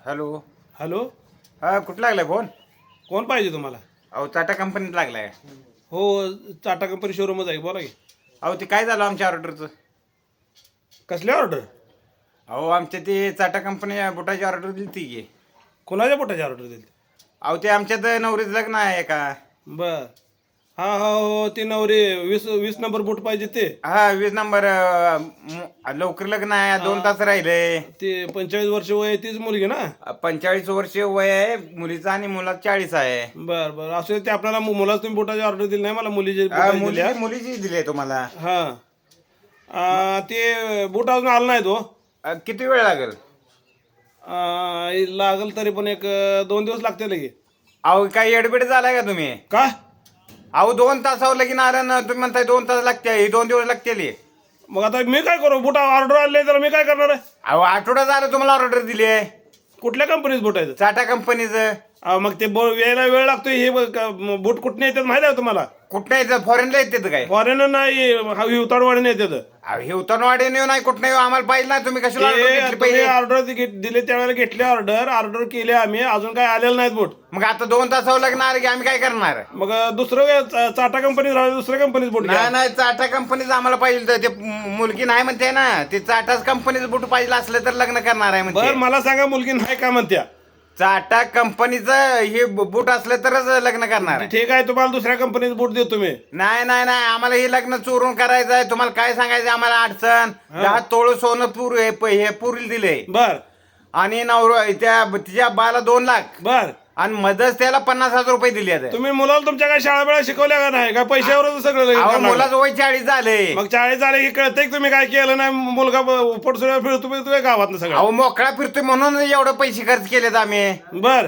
Hello. Hello. हा कुठं लागलाय फोन? कोण पाहिजे तुम्हाला? अहो टाटा कंपनीत लागलाय. हो टाटा कंपनी शोरूमच आहे बोला की. अहो ते काय झालं आमच्या ऑर्डरचं कसली ऑर्डर अहो आमच्या ते टाटा कंपनी बुटाची ऑर्डर दिली ती की. कोणाच्या पोटाची ऑर्डर दिली अहो ते आमच्यात नवरीचं लग्न आहे का? बर. हा हा हो ते नवरे वीस वीस नंबर बोट पाहिजे ते. हा वीस नंबर अं, म- लवकर लग्न आहे दोन तास राहिले. ते पंचेचाळीस वर्ष वय आहे तीच मुलगी ना? पंचेचाळीस वर्ष वय आहे मुलीचं आणि मुलात चाळीस आहे. बर बर. असं ते आपल्याला मु- मुलाच तुम्ही बोटाची ऑर्डर दिली नाही मला मुलीची हा, बोटाची दिली मुली हा? मुलीची दिली आहे तुम्हाला. हा. आ, ते बोट अजून आलं नाही तो. अं, किती वेळ लागेल? लागल तरी पण एक अं, दोन दिवस लागते लगे. अहो काय एडबिड झालाय का तुम्ही? का? अहो दोन तासावर लगीन आलं ना तुम्ही म्हणताय दोन तास लागते हे दोन दिवस लागतील हे. मग आता मी काय करू? बुटा ऑर्डर आले तर मी काय करणार आहे? अहो आठवडा झालं तुम्हाला ऑर्डर दिली आहे. कुठल्या कंपनीत बोट आहे टाटा कंपनीचं. अहो, मग ते बो यायला वेळ लागतो हे ब- क- बूट कुठने येतात माहिती आहे तुम्हाला? कुठं येतं? फॉरेनला येते काय? फॉरेन नाही हिवताडवाडीने हे उतरवाडी नेऊ नाही कुठं नाही आम्हाला पाहिजे ना तुम्ही कशाला order घेतली ते पाहिजे ऑर्डर दिले त्यावेळेला घेतले ऑर्डर ऑर्डर केले आम्ही अजून काय आलेलं नाहीत बोट. मग आता दोन तासावर लागणार की आम्ही काय करणार? मग दुसरं काय, चा- चाटा राहिले दुसऱ्या कंपनीत बोट नाही नाही चाटा कंपनीच आम्हाला पाहिजे ते मुलगी नाही म्हणते ना ते चाटाच कंपनीचं बुट पाहिजे असलं तर लग्न करणार आहे बर म्हणते मला सांगा मुलगी नाही का म्हणत्या? चाटा कंपनीचं हे बुट असलं तरच लग्न करणार. आहे ठीक आहे तुम्हाला दुसऱ्या कंपनीत बोट देतो मी. नाही नाही नाही आम्हाला हे लग्न चोरून करायचं आहे. तुम्हाला काय सांगायचं आम्हाला अडचण. दहा तोळ सोनं पूर हे हे पुरील दिले बर. आणि नवर त्या तिच्या बाला दोन लाख. बर. आणि मदत त्याला पन्नास हजार रुपये दिले आहेत. तुम्ही मुलाला तुमच्या काय शाळा बिळा शिकवल्या का नाही? का पैशावरच सगळं अहो? मुलाचं वय चाळीस झाले. मग चाळीस झाले की कळतंय की तुम्ही काय केलं नाही? मुलगा पोटसुड्या फिरतो तुम्ही गावात सगळं. अहो मोकळा फिरतोय म्हणून एवढं पैसे खर्च केलेत आम्ही. बर.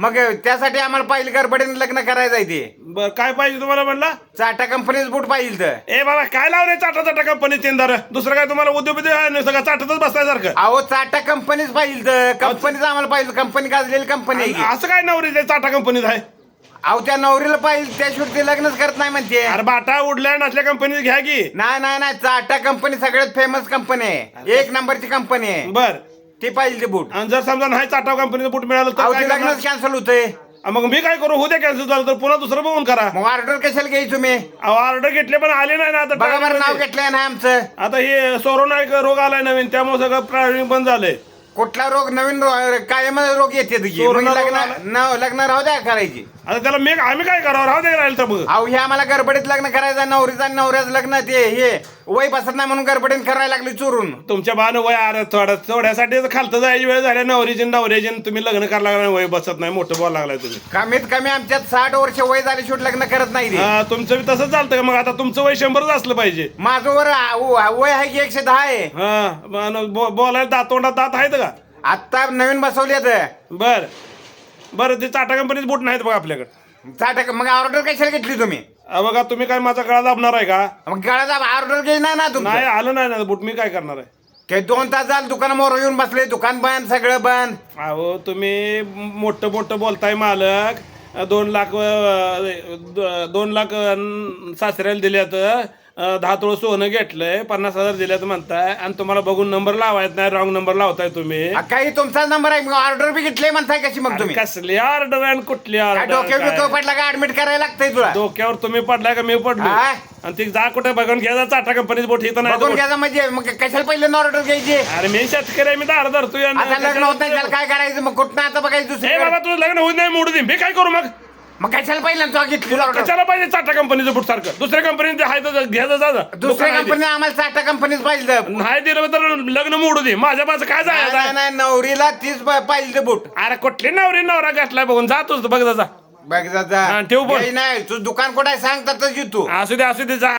मग त्यासाठी आम्हाला पहिले गडबडीने लग्न करायचं आहे ते. बर काय पाहिजे तुम्हाला म्हणला? चाटा कंपनीच बूट पाहिजे तर. ए बाबा काय लावले चाटा चाटा कंपनी तीनदार दुसरं काय तुम्हाला उद्योग सगळं चाटतच बसल्यासारखं. अहो चाटा कंपनीच पाहिजे तर. कंपनीच आम्हाला पाहिजे कंपनी गाजलेली कंपनी आहे की. असं काय नवरी ते चाटा कंपनीत आहे? अहो त्या नवरीला पाहिजे त्याशिवाय ते लग्नच करत नाही म्हणते. अरे बाटा उडल्या नसल्या कंपनीत घ्या की. नाही नाही नाही चाटा कंपनी सगळ्यात फेमस कंपनी आहे. एक नंबरची कंपनी आहे. बर. ती पाहिजे ते बूट आणि जर समजा नाही चाटा कंपनीचं बूट मिळालं तर अहो काय ते करणार? लग्नच कॅन्सल होतंय. आ, मग मी काय करू? उद्या कॅन्सल झालं तर पुन्हा दुसरं बघून करा. मग ऑर्डर कशाला घ्यायची तुम्ही? ऑर्डर घेतले पण आले नाही ना बघा बरं नाव आता घेतलंय ना आमचं. आता हे सोरोना एक रोग आलाय नवीन त्यामुळे सगळं प्राणी बंद झालंय. कुठला रोग? नवीन रो- कायम रोग येते की. मग कोरोना रोग लग्न आला. न- लग्न राहू द्या करायची. आता त्याला मी आम्ही काय करावं? राहू दे राहील तर मग अहो हे आम्हाला गडबडीत लग्न करायचं नवरीचं नवऱ्याचं लग्न ते हे. वय बसत नाही म्हणून गडबडीत करायला लागली चोरून. तुमच्या बाण वय अरे थोडं. थोड्यासाठी खालतं जायची वेळ झाली. नवरीची नवऱ्याची तुम्ही लग्न करायला लागला वय बसत नाही. मोठं बोलायला लागलाय तुम्ही. कमीत कमी आमच्यात साठ वर्ष वय झाली शेवट लग्न करत नाही ते. हा, तुमचं बी तसंच चालतं का? मग आता तुमचं वय शंभरच असलं पाहिजे. माझं वर आ- व- वय आहे की एकशे दहा आहे. हा बो- बोलायला दात तोंडात दात आहेत का? आत्ता नवीन बसवलेत बर. बरं ते टाटा कंपनीच बोट नाहीत बघा आपल्याकडे. साठ मग ऑर्डर कशाला घेतली तुम्ही? अहो, बघा तुम्ही काय माझा गळा दाबणार आहे का? मग गळाचा ऑर्डर घ्याय ना ना नाही तुमचं आलं नाही ना बुट मी काय करणार आहे? ते दोन तास झालं दुकानामोर येऊन बसले दुकान बंद सगळं बंद. अहो तुम्ही मोठं मोठं बोलताय मालक. दोन लाख अं, द- दोन लाख अं, सासऱ्याला दिल्यात. अं, दहा तोळ सोनं घेतलंय पन्नास हजार दिल्यात म्हणताय आणि तुम्हाला बघून नंबर लावायचा नाही रॉंग नंबर लावताय तुम्ही. काही तुमचाच नंबर आहे ऑर्डर बी घेतली म्हणताय कशी मग तुम्ही? कसली ऑर्डर आणि कुठली काय ऑर्डर पडला का ऍडमिट करायला लागतंय तुला? डोक्यावर तुम्ही पडलाय का मी पडलो? हा? आणि ती जा कुठे बघून घ्या जा चाटा कंपनीत बोट इथं नाही बघून. घ्यायचं म्हणजे मग कशाला पहिले ऑर्डर घ्यायची? अरे मी शेतकरी आहे, मी दार धरतोय आणि आता लग्न होत नाही त्याला काय करायचं? मग कुठं आता बघायचं दुसरं बाबा तुझं लग्न होत नाही मोडू दे मी काय करू मग? मग कशाला पहिला तो घेतली कशाला पाहिजे चाटा कंपनीचं बुट सारखं? दुसऱ्या आहे तर घ्यायचं जा. दुसऱ्या. कंपनी आम्हाला साठा कंपनीच पाहिजे नाही दिलं तर लग्न मोडू दे. माझ्या माझं काय नाही नाही, जायचं? नाही नवरीला तीच प- पाहिजे बूट. अरे कुठली नवरी नवरा घातलाय बघून? जातोच बघ जा जा बघ जा, जा हा, ठेव. नाही, नाही. तू दुकान कुठं आहे? सांग तर तू. असू दे असू दे जा.